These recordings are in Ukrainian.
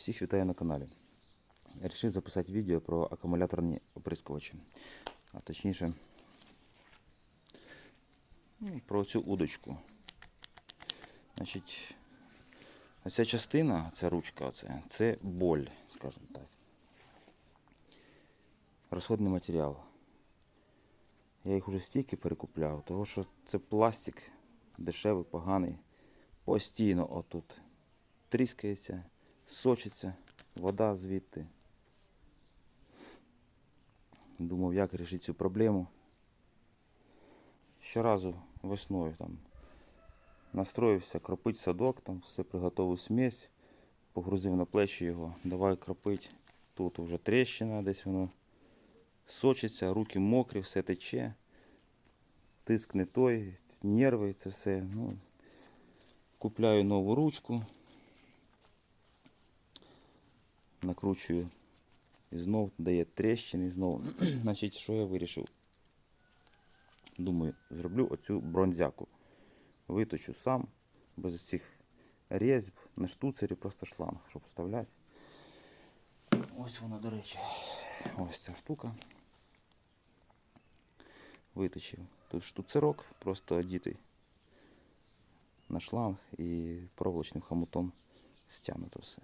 Всіх вітаю на каналі. Рішив записати відео про акумуляторні оприскувачі. А точніше ну, про цю удочку. Значить, оця частина, ця ручка, оце, це боль, скажімо так. Розходний матеріал. Я їх уже стільки перекупляв, тому що це пластик дешевий, поганий. Постійно отут тріскається, сочиться, вода звідти. Думав, як вирішити цю проблему. Щоразу весною там настроївся кропить садок, там все приготовив смесь, погрузив на плечі його, давай кропить. Тут вже тріщина, десь воно сочиться, руки мокрі, все тече. Тиск не той, нерви, це все. Ну, купляю нову ручку. Накручую і знов дає тріщини, і знов. Значить, що я вирішив? Думаю, зроблю оцю бронзяку. Виточу сам, без цих різьб, на штуцері просто шланг, щоб вставляти. Ось вона, до речі. Ось ця штука. Виточив. Тут штуцерок, просто одітий на шланг і проволочним хомутом стягнуто все.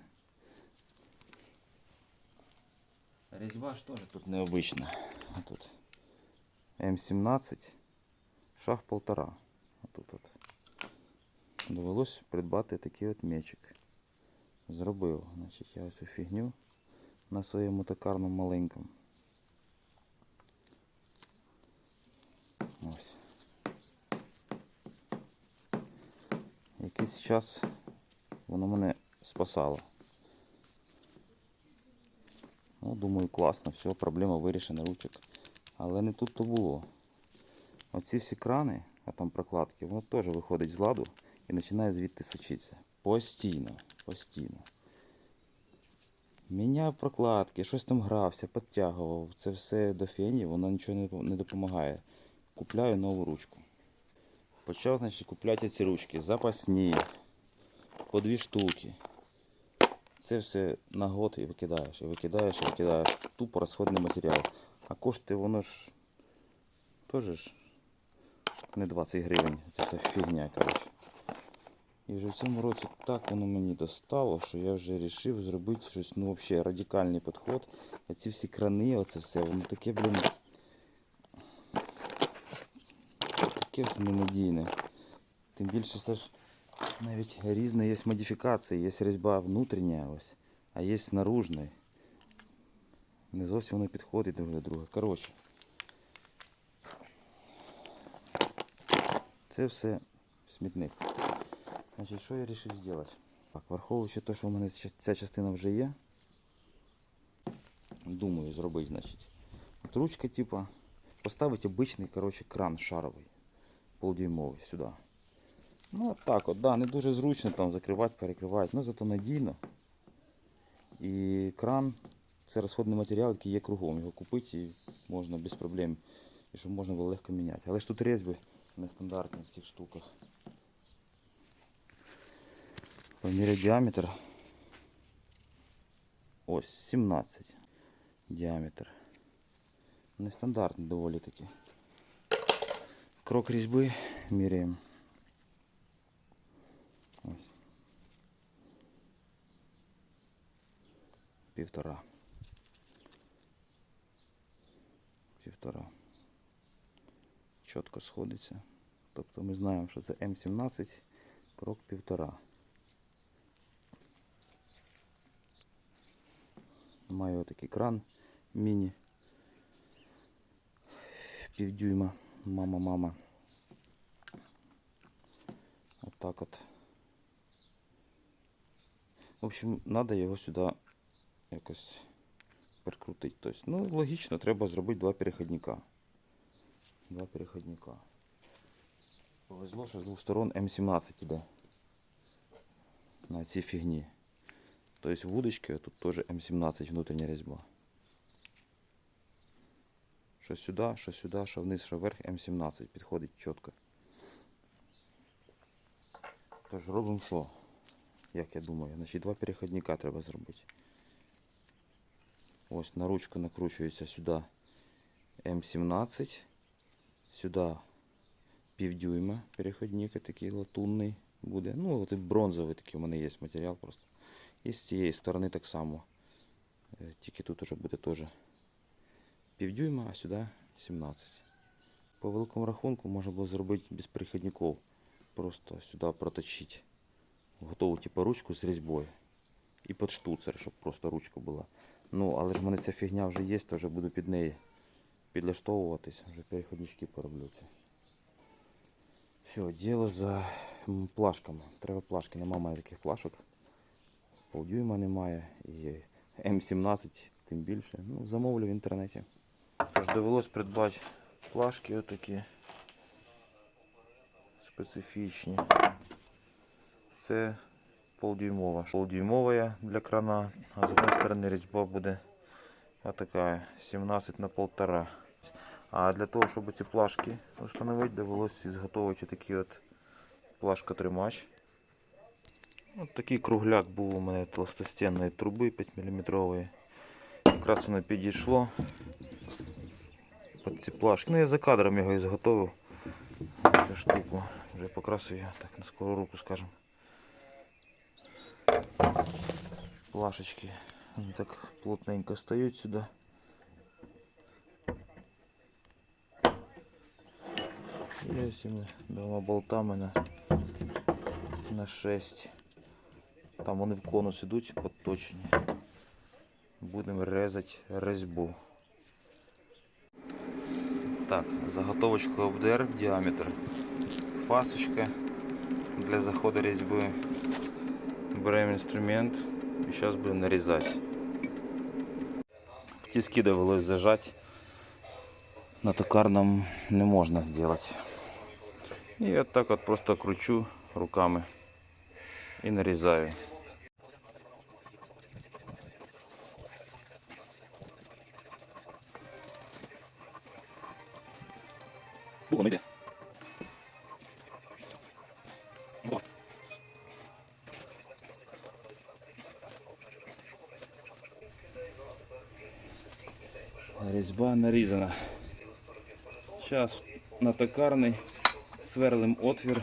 Різьба ж теж тут необична. Тут М17, шаг полтора. Тут от. Довелось придбати такий от мечик. Зробив. Значить, я цю фігню на своєму токарному маленькому. Ось. Якийсь час воно мене спасало. Ну, думаю, класно, все, проблема вирішена ручок. Але не тут то було. Оці всі крани, а там прокладки, воно теж виходить з ладу і починає звідти сочитися. Постійно, постійно. Міняв прокладки, щось там грався, підтягував. Це все до фені, воно нічого не- допомагає. Купляю нову ручку. Почав, значить, купляти ці ручки. Запасні. По дві штуки. Це все на год і викидаєш, і викидаєш, і викидаєш. Тупо розходний матеріал. А коштує воно ж теж ж не 20 гривень. Це вся фігня, коротше. І вже в цьому році так воно мені достало, що я вже вирішив зробити щось, ну, взагалі радикальний підход. А ці всі крани, оце все, воно таке, блін. Таке все ненадійне. Тим більше все ж навіть різні є модифікації, є різьба внутрішня ось, а є наружна. Не зовсім воно підходить друг до друга. Коротше. Це все смітник. Значить, що я вирішив зробити? Так, враховуючи те, що в мене ця- частина вже є. Думаю зробити, значить. От ручка, типа, поставити обичний, кран шаровий. Полдюймовий сюди. Ну от так от, да, не дуже зручно там закривати, перекривати, але зато надійно. І кран це розходний матеріал, який є кругом. Його купити і можна без проблем. І щоб можна було легко міняти. Але ж тут різьби нестандартні в цих штуках. Поміряй діаметр. Ось 17 діаметр. Нестандартний доволі таки. Крок різьби міряємо. Ось. Півтора. Півтора. Чітко сходиться. Тобто ми знаємо, що це М17, крок півтора. Маю отакий кран міні. Півдюйма. Мама, мама. От так от. В общем, треба його сюди якось прикрутити. Тобто, ну, логічно, треба зробити два переходника. Два переходника. Повезло, що з двох сторон М17 іде. На цій фігні. Тобто в удочці тут теж М17 внутрішня різьба. Що сюди, що сюди, що вниз, що вверх М17 підходить чітко. Тож робимо що? Як я думаю. Значить, два переходника треба зробити. Ось на ручку накручується сюди М17. Сюди півдюйма переходник такий латунний буде. Ну, от і бронзовий такий у мене є матеріал просто. І з цієї сторони так само. Е, Тільки тут уже буде теж півдюйма, а сюди 17. По великому рахунку можна було зробити без переходників. Просто сюди проточити. Готову типу ручку з різьбою. І під штуцер, щоб просто ручка була. Ну, але ж в мене ця фігня вже є, то вже буду під неї підлаштовуватись. Вже переходнички пороблю це. Все, діло за плашками. Треба плашки. Нема мене таких плашок. Полдюйма немає. І М17 тим більше. Ну, замовлю в інтернеті. Тож довелось придбати плашки отакі специфічні. Це полдюймова. Полдюймова для крана, а з одної сторони різьба буде отака 17 на 1,5. А для того, щоб ці плашки встановити, довелося зготовити такий от плашка-тримач. От такий кругляк був у мене толстостінної труби 5 мм. Якраз воно підійшло під ці плашки. Ну я за кадром його і зготовив. Цю штуку. Вже покрасив його так на скору руку, скажем. Плашечки вони так плотненько стають сюди. І ось ми двома болтами на, на 6. Там вони в конус ідуть підточені. Будемо резати резьбу. Так, заготовочка ОБДР діаметр. Фасочка для заходу різьби. Беремо інструмент і зараз будемо нарізати. В тиски довелось зажати. На токарном не можна зробити. І от так от просто кручу руками і нарізаю. Воно Різьба нарізана. Зараз на токарний сверлим отвір,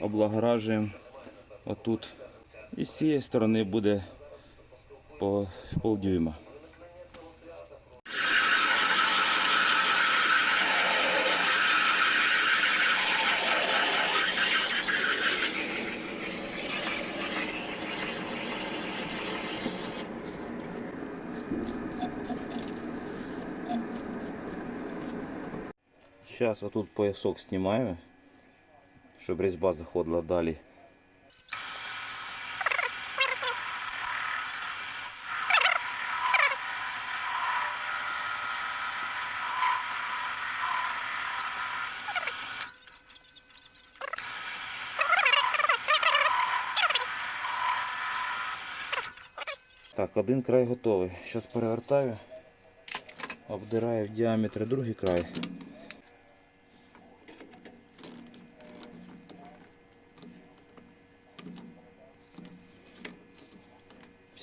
облагоражуємо отут. І з цієї сторони буде по полдюйма. Сейчас вот тут поясок снимаю, чтобы резьба заходила далі. Так, один край готовий. Зараз перевертаю, обдираю в діаметр другий край.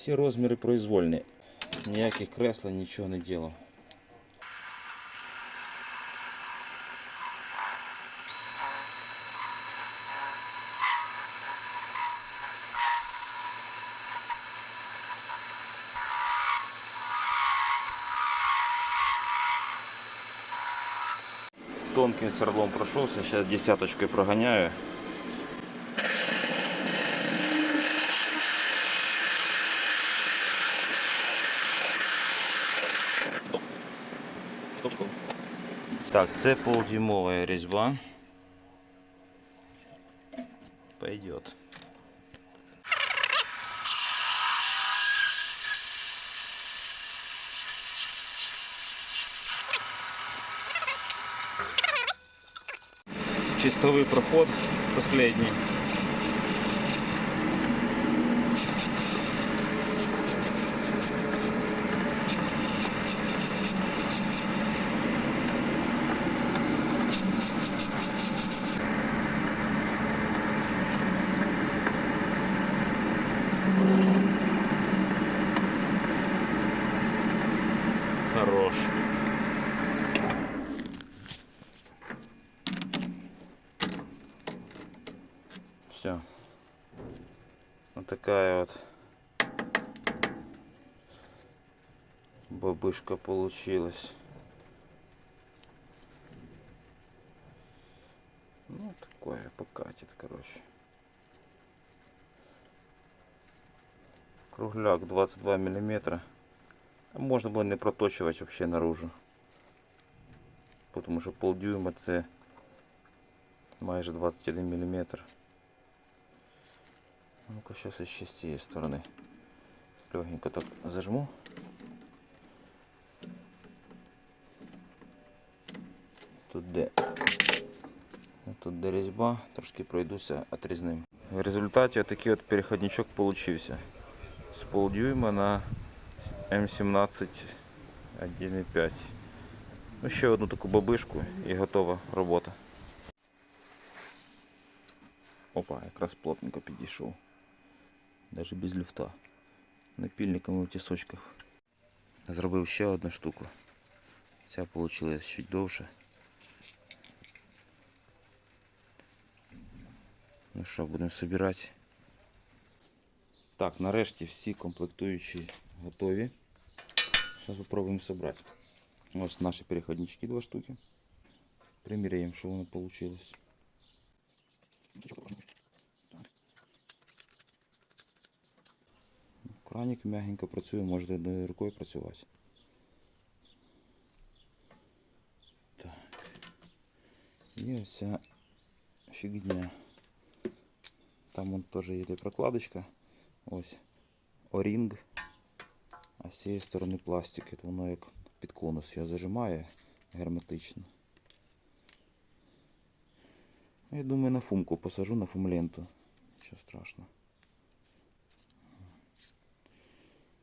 Всі розміри произвольні. Ніяких кресла, нічого не ділав. Тонким сверлом прошелся, сейчас десяточкой прогоняю. Так, це полдюймова різьба. Пойдет. Чистовый проход последний. Все. Вот такая вот бабышка получилась. Ну, такое покатит, короче. Кругляк 22 миллиметра. Можна було не проточувати вообще наружу. Тому що полдюйма це майже 21 мм. Ну-ка, зараз ще з цієї сторони. Легенько так зажму. Тут де, тут де різьба, трошки пройдуся отрізним. В результаті отакий от переходничок получився. З полдюйма на М17 1.5. Ну, ще одну таку бабишку і готова робота. Опа, якраз плотненько підійшов. Даже без люфта. Напільниками в тісочках. Зробив ще одну штуку. Ця вийшла чуть довше. Ну що, будемо збирати. Так, нарешті всі комплектуючі готові. Зараз спробуємо зібрати. Ось наші переходнички два штуки. Приміряємо, що воно вийшло. Краник м'ягенько працює, можете одною рукою працювати. Так. І ось ця фігня. Там вон теж є прокладочка. Ось орінг. А з цієї сторони пластик. Це воно як під конус його зажимає герметично. Я думаю на фумку посажу на фумленту. Що страшно.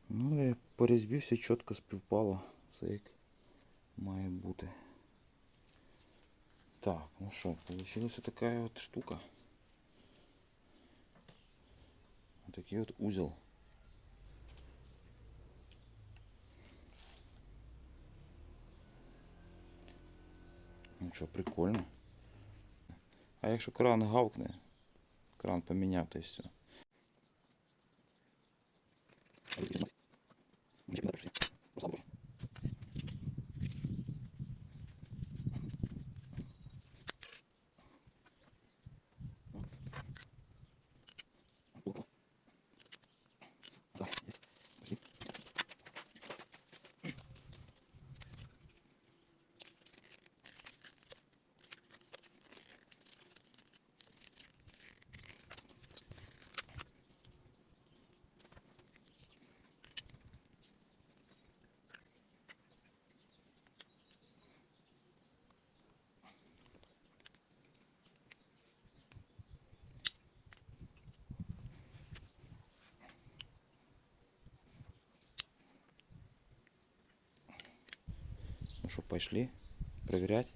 Ну і по різьбі все чітко співпало. Все як має бути. Так, ну що, получилась така от штука. Такий от узел. Ну що, прикольно. А якщо кран гавкне, кран поміняв, то і все. Ну что, пошли проверять.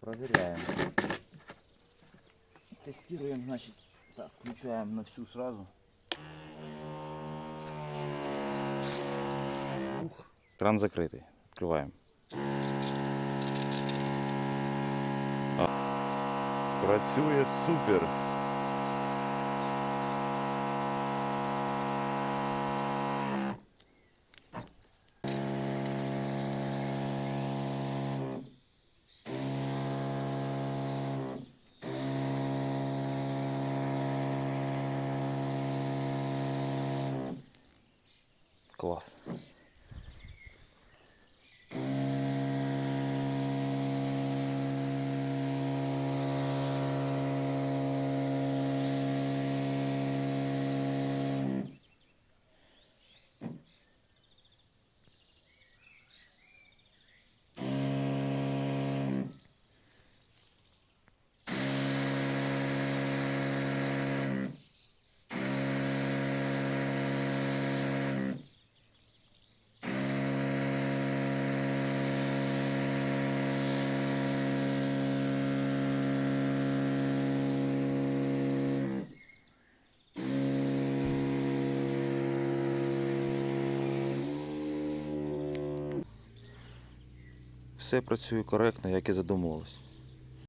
Проверяем. Тестируем, значит, так, включаем на всю сразу. Кран закритий. Відкриваємо. Працює супер. Клас. Все працює коректно, як і задумувалось.